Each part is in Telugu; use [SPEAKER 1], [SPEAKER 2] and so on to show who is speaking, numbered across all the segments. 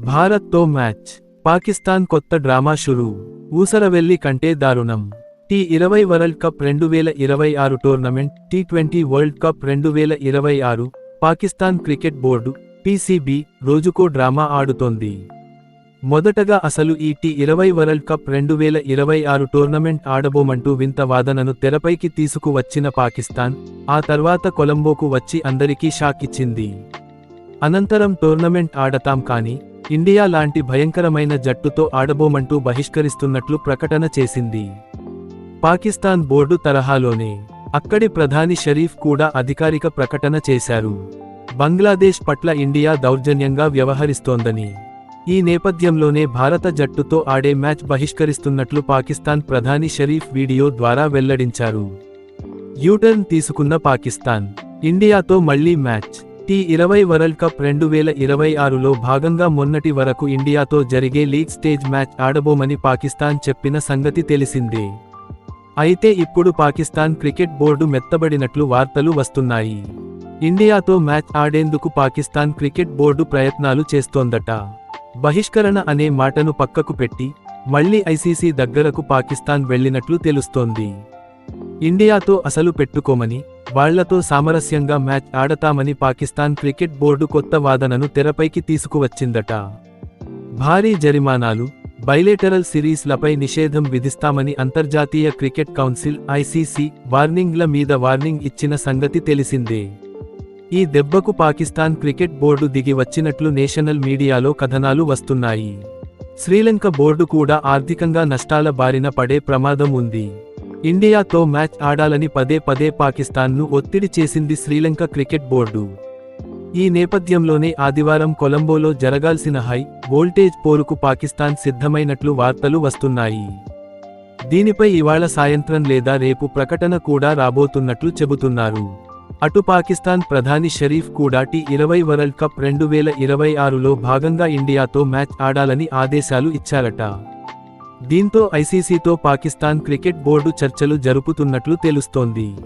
[SPEAKER 1] భారత్తో మ్యాచ్. పాకిస్తాన్ కొత్త డ్రామా షురూ. ఊసరవెల్లి కంటే దారుణం. టీ ఇరవై వరల్డ్ కప్ రెండు వేల ఇరవై ఆరు tournament T twenty world cup రెండు వేల ఇరవై ఆరు. పాకిస్తాన్ క్రికెట్ బోర్డు పీసీబీ రోజుకో డ్రామా ఆడుతోంది. మొదటగా అసలు ఈ టీ ఇరవై వరల్డ్ కప్ రెండు వేల ఇరవై ఆరు టోర్నమెంట్ ఆడబోమంటూ వింత వాదనను తెరపైకి తీసుకువచ్చిన పాకిస్తాన్ ఆ తర్వాత కొలంబోకు వచ్చి అందరికీ షాక్ ఇచ్చింది. అనంతరం టోర్నమెంట్ ఆడతాం కానీ ఇండియా లాంటి భయంకరమైన జట్టుతో ఆడబోమంటూ బహిష్కరిస్తున్నట్లు ప్రకటన చేసింది. పాకిస్తాన్ బోర్డు తరహాలోనే అక్కడి ప్రధాని షరీఫ్ కూడా అధికారిక ప్రకటన చేశారు. బంగ్లాదేశ్ పట్ల ఇండియా దౌర్జన్యంగా వ్యవహరిస్తోందని ఈ నేపథ్యంలోనే భారత జట్టుతో ఆడే మ్యాచ్ బహిష్కరిస్తున్నట్లు పాకిస్తాన్ ప్రధాని షరీఫ్ వీడియో ద్వారా వెల్లడించారు. యూటర్న్ తీసుకున్న పాకిస్తాన్ ఇండియాతో మళ్ళీ మ్యాచ్ టీ ఇరవై వరల్డ్ కప్ రెండు వేల ఇరవై ఆరులో భాగంగా మొన్నటి వరకు ఇండియాతో జరిగే లీగ్ స్టేజ్ మ్యాచ్ ఆడబోమని పాకిస్తాన్ చెప్పిన సంగతి తెలిసిందే. అయితే ఇప్పుడు పాకిస్తాన్ క్రికెట్ బోర్డు మెత్తబడినట్లు వార్తలు వస్తున్నాయి. ఇండియాతో మ్యాచ్ ఆడేందుకు పాకిస్తాన్ క్రికెట్ బోర్డు ప్రయత్నాలు చేస్తోందట. బహిష్కరణ అనే మాటను పక్కకు పెట్టి మళ్ళీ ఐసీసీ దగ్గరకు పాకిస్తాన్ వెళ్ళినట్లు తెలుస్తోంది. ఇండియాతో అసలు పెట్టుకోమని వాళ్ళతో సామరస్యంగా మ్యాచ్ ఆడతామని పాకిస్తాన్ క్రికెట్ బోర్డు కొత్త వాదనను తెరపైకి తీసుకువచ్చిందట. భారీ జరిమానాలు బైలేటరల్ సిరీస్లపై నిషేధం విధిస్తామని అంతర్జాతీయ క్రికెట్ కౌన్సిల్ ఐసీసీ వార్నింగ్ల మీద వార్నింగ్ ఇచ్చిన సంగతి తెలిసిందే. ఈ దెబ్బకు పాకిస్తాన్ క్రికెట్ బోర్డు దిగి వచ్చినట్లు నేషనల్ మీడియాలో కథనాలు వస్తున్నాయి. శ్రీలంక బోర్డు కూడా ఆర్థికంగా నష్టాల బారిన పడే ప్రమాదం ఉంది. ఇండియాతో మ్యాచ్ ఆడాలని పదే పదే పాకిస్తాన్ను ఒత్తిడి చేసింది శ్రీలంక క్రికెట్ బోర్డు. ఈ నేపథ్యంలోనే ఆదివారం కొలంబోలో జరగాల్సిన హై వోల్టేజ్ పోరుకు పాకిస్తాన్ సిద్ధమైనట్లు వార్తలు వస్తున్నాయి. దీనిపై ఇవాళ సాయంత్రం లేదా రేపు ప్రకటన కూడా రాబోతున్నట్లు చెబుతున్నారు. అటు పాకిస్తాన్ ప్రధాని షరీఫ్ కూడా టీ ఇరవై వరల్డ్ కప్ రెండు వేల ఇరవై ఆరులో భాగంగా ఇండియాతో మ్యాచ్ ఆడాలని ఆదేశాలు ఇచ్చారట. దీంతో ఐసీసీతో పాకిస్తాన్ క్రికెట్ బోర్డు చర్చలు జరుపుతున్నట్లు తెలుస్తోంది.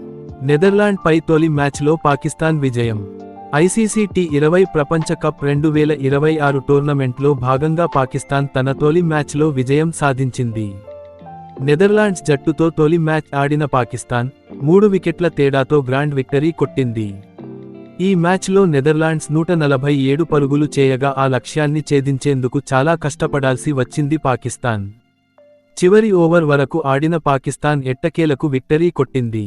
[SPEAKER 1] నెదర్లాండ్ పై తొలి మ్యాచ్లో పాకిస్తాన్ విజయం. ఐసీసీ టీ ఇరవై ప్రపంచ కప్ రెండు వేల ఇరవై ఆరు టోర్నమెంట్లో భాగంగా పాకిస్తాన్ తన తొలి మ్యాచ్లో విజయం సాధించింది. నెదర్లాండ్స్ జట్టుతో తొలి మ్యాచ్ ఆడిన పాకిస్తాన్ మూడు వికెట్ల తేడాతో గ్రాండ్ విక్టరీ కొట్టింది. ఈ మ్యాచ్లో నెదర్లాండ్స్ నూట నలభై ఏడు పరుగులు చేయగా ఆ లక్ష్యాన్ని ఛేదించేందుకు చాలా కష్టపడాల్సి వచ్చింది పాకిస్తాన్. చివరి ఓవర్ వరకు ఆడిన పాకిస్తాన్ ఎట్టకేలకు విక్టరీ కొట్టింది.